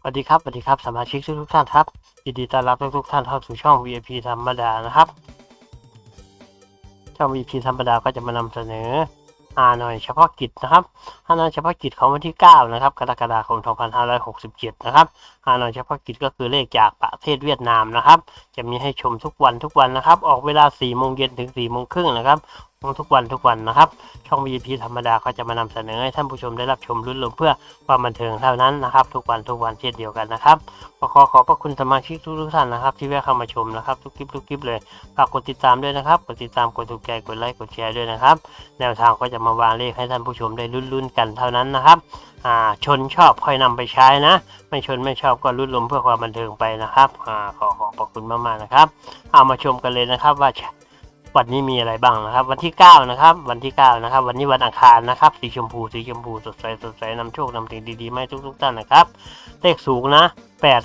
สวัสดีครับสวัสดีครับสมาชิกทุกท่านครับยินดีต้อนรับทุกท่านเข้าสู่ช่อง VIP ธรรมดานะครับ ช่อง VIP ธรรมดาก็จะมานำเสนอฮานอยเฉพาะกิจนะครับฮานอยเฉพาะกิจของวันที่ 9 นะครับกรกฎาคม 2567 นะครับฮานอยเฉพาะกิจก็คือเลขจากประเทศเวียดนามนะครับ จะมีให้ชมทุกวันทุกวันนะครับ ออกเวลา 4 โมงเย็นถึง 4 โมงครึ่งนะครับ ทุกวันทุกวันนะครับ ช่อง VIP ธรรมดาก็จะมานำเสนอให้ท่านผู้ชมได้รับชมรุ่นลมเพื่อความบันเทิงเท่านั้นนะครับ ทุกวันทุกวันเช่นเดียวกันนะครับก็ขอขอบพระคุณสมาชิกทุกท่านนะครับ ที่แวะเข้ามาชมนะครับ ทุกคลิปทุกคลิปเลยฝากกดติดตามด้วยนะครับกดติดตามกดถูกใจกดไลค์กดแชร์ด้วยนะครับ แนวทางก็จะมาวางเลขให้ท่านผู้ชมได้ลุ้นๆกันเท่านั้นนะครับอ่าชนชอบค่อยนำไปใช้นะ ไม่ชนไม่ชอบก็รุ่นลมเพื่อความบันเทิงไปนะครับอ่าขอขอบพระคุณมากๆนะครับ เอามาชมกันเลยนะครับว่า วันนี้มีอะไรบ้างนะครับ วันที่ 9 นะครับ วันที่ 9 นะครับ วันนี้วันอังคารนะครับ สีชมพูสีชมพูสดใสสดใสนำโชคนำสิ่งดีๆมาให้ทุกๆท่านนะครับ เลขสูงนะ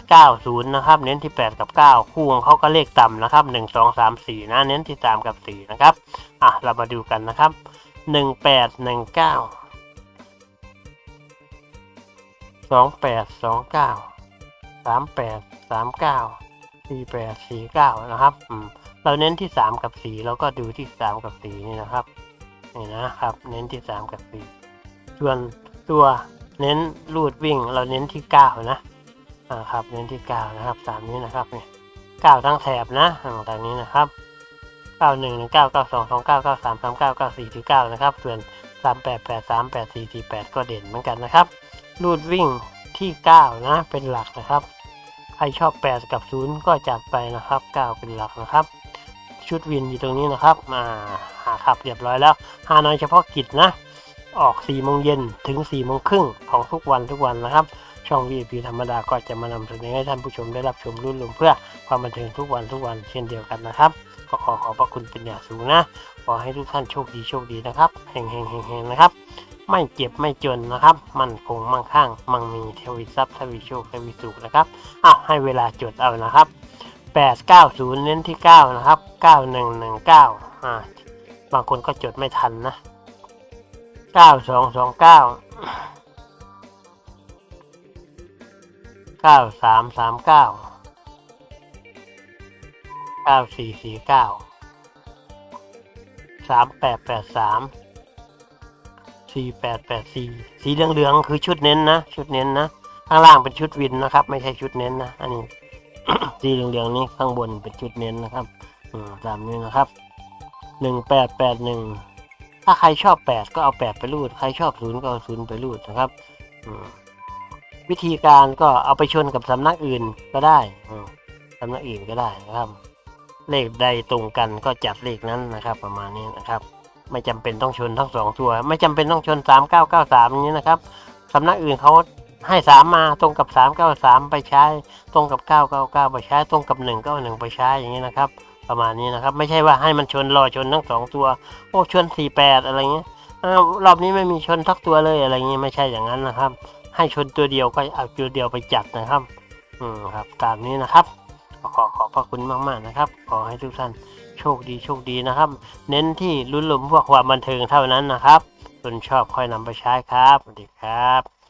890 นะครับ เน้นที่ 8 กับ 9 คู่ของเขาก็เลขต่ำนะครับ 1 2 3 4 นะ เน้นที่ 3 กับ 4 นะครับ อะ เรามาดูกันนะครับ 1819 2829 38 39 48 49 นะครับ อืม เราเน้นที่สามกับสี่เราก็ดูที่สามกับสี่นี่นะครับนี่นะครับ เน้นที่สามกับสี่ส่วนตัวเน้นรูดวิ่งเราเน้นที่เก้านะอ่าครับ เน้นที่เก้านะครับตามนี้นะครับเนี่ยเก้าทั้งแถบนะตามนี้นะครับเก้าหนึ่งหนึ่งเก้าเก้าสองสองเก้าเก้าสามสามเก้าเก้าสี่ที่เก้านะครับ ส่วนสามแปดแปดสามแปดสี่สี่แปดก็เด่นเหมือนกันนะครับ รูดวิ่งที่เก้านะเป็นหลักนะครับ ใครชอบแปดกับศูนย์ก็จัดไปนะครับเก้าเป็นหลักนะครับ ชุดวินอยู่ตรงนี้นะครับมาหาขับเรียบร้อยแล้วฮานอยเฉพาะกิจนะ ออก4ี่โมงเย็นถึง4ี่โมงครึ่งของทุกวันทุกวันนะครับ ช่อง VIP ธรรมดาก็จะมานำเสนอให้ท่านผู้ชมได้รับชมรุ่นลมเพื่อความบันเทิงทุกวันทุกวันเช่นเดียวกันนะครับ ก็ขอขอบพระคุณเป็นอย่างสูงนะขอให้ทุกท่านโชคดีโชคดีนะครับเฮงเฮงเฮงเฮงนะครับไม่เจ็บไม่จนนะครับ มั่นคงมั่งคั่งมั่งมีเทวีทรัพย์ทวีโชคทวีสุขนะครับอะให้เวลาจดเอานะครับ 890 เน้นที่ 9 นะครับ 9119 อ่า บางคนก็จดไม่ทันนะ 9229 9339 9449 3883 4884 สีเหลืองๆคือชุดเน้นนะ ชุดเน้นนะ ข้างล่างเป็นชุดวินนะครับ ไม่ใช่ชุดเน้นนะ อันนี้ สีเหลืองๆนี้ข้างบนเป็นจุดเน้นนะครับตามนี้นะครับหนึ่งแปดแปดหนึ่งถ้าใครชอบแปดก็เอาแปดไปรูด ใครชอบศูนย์ก็เอาศูนย์ไปรูดนะครับวิธีการก็เอาไปชนกับสำนักอื่นก็ได้สำนักอื่นก็ได้นะครับ เลขใดตรงกันก็จัดเลขนั้นนะครับ ประมาณนี้นะครับ ไม่จำเป็นต้องชนทั้งสองตัว ไม่จำเป็นต้องชนสามเก้าเก้าสามนี้นะครับสำนักอื่นเขา ให้สามมาตรงกับสามเก้าสามไปใช้ ตรงกับ999ไปใช้ ตรงกับ191ไปใช้อย่างนี้นะครับ ประมาณนี้นะครับ ไม่ใช่ว่าให้มันชนรอชนทั้งสองตัว โอ้ชน48อะไรเงี้ยรอบนี้ไม่มีชนทักตัวเลยอะไรเงี้ยไม่ใช่อย่างนั้นนะครับ ให้ชนตัวเดียวก็เอาตัวเดียวไปจัดนะครับ อืมครับ ตามนี้นะครับขอขอขอบพระคุณมากๆนะครับ ขอให้ทุกท่านโชคดีโชคดีนะครับ เน้นที่ลุ้นลมพวกความบันเทิงเท่านั้นนะครับส่วนชอบค่อยนำไปใช้ครับสวัสดีครับ